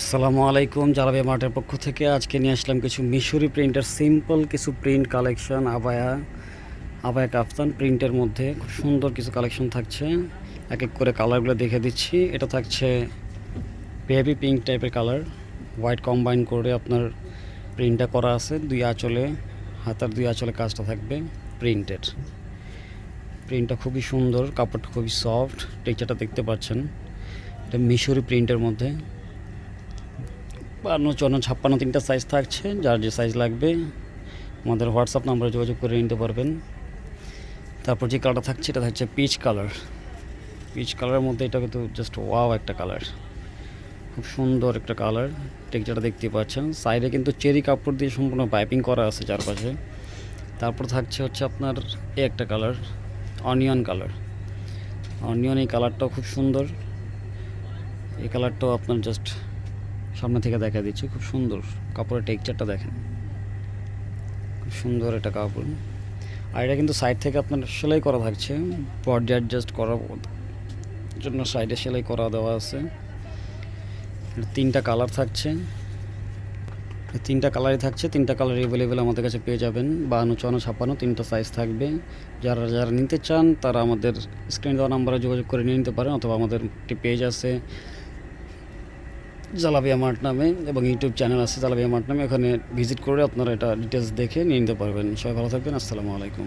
আসসালামু আলাইকুম জালাবি মার্টের পক্ষ থেকে আজকে নিয়ে আসলাম কিছু মিশরি প্রিন্টার সিম্পল কিছু প্রিন্ট কালেকশন আবায়া আবায়া কাফতান প্রিন্টের মধ্যে। খুব সুন্দর কিছু কালেকশন থাকছে। এক এক করে কালারগুলো দেখে দিচ্ছি। এটা থাকছে বেবি পিঙ্ক টাইপের কালার হোয়াইট কম্বাইন করে আপনার প্রিন্টটা করা আছে। দুই আঁচলে, হাতার দুই আঁচলে কাজটা থাকবে প্রিন্টেড প্রিন্টটা খুবই সুন্দর, কাপড়টা খুবই সফট টেক্সচারটা দেখতে পাচ্ছেন। এটা মিশরি প্রিন্টের মধ্যে। বান্ন, চুয়ান্ন, ছাপ্পান্ন তিনটা সাইজ থাকছে, যার যে সাইজ লাগবে, আমাদের হোয়াটসঅ্যাপ নাম্বারে যোগাযোগ করে নিতে পারবেন। তারপর যে কালারটা থাকছে, এটা থাকছে পিচ কালার পিচ কালারের মধ্যে এটা কিন্তু জাস্ট ওয়াও একটা কালার খুব সুন্দর একটা কালার টেক্সচারটা দেখতে পাচ্ছেন। সাইডে কিন্তু চেরি কাপড় দিয়ে সম্পূর্ণ পাইপিং করা আছে চারপাশে। তারপর থাকছে হচ্ছে আপনার এ একটা কালার অনিয়ন কালার অনিয়ন এই কালারটাও খুব সুন্দর। এই কালারটাও আপনার জাস্ট সামনে থেকে দেখা দিচ্ছি, খুব সুন্দর কাপড়ের টেক্সচারটা দেখেন। খুব সুন্দর একটা কাপড়। আর এটা কিন্তু সাইড থেকে আপনার সেলাই করা থাকছে বডি অ্যাডজাস্ট করার জন্য সাইডে সেলাই করা দেওয়া আছে। তিনটা কালার থাকছে। তিনটা কালারই থাকছে, তিনটা কালার অ্যাভেলেবেল আমাদের কাছে পেয়ে যাবেন। বাহান্ন, চুয়ান্ন, ছাপ্পান্ন, তিনটা সাইজ থাকবে। যারা যারা নিতে চান, তারা আমাদের স্ক্রিন দেওয়া নাম্বারে যোগাযোগ করে নিয়ে নিতে পারেন, অথবা আমাদের একটি পেজ আছে। জালাবিয়া মাঠ নামে এবং ইউটিউব চ্যানেল আছে জালাবিয়া মাঠ নামে, ওখানে ভিজিট করে আপনারা এটা ডিটেলস দেখে নিয়ে নিতে পারবেন। সবাই ভালো থাকবেন, আসসালামু আলাইকুম।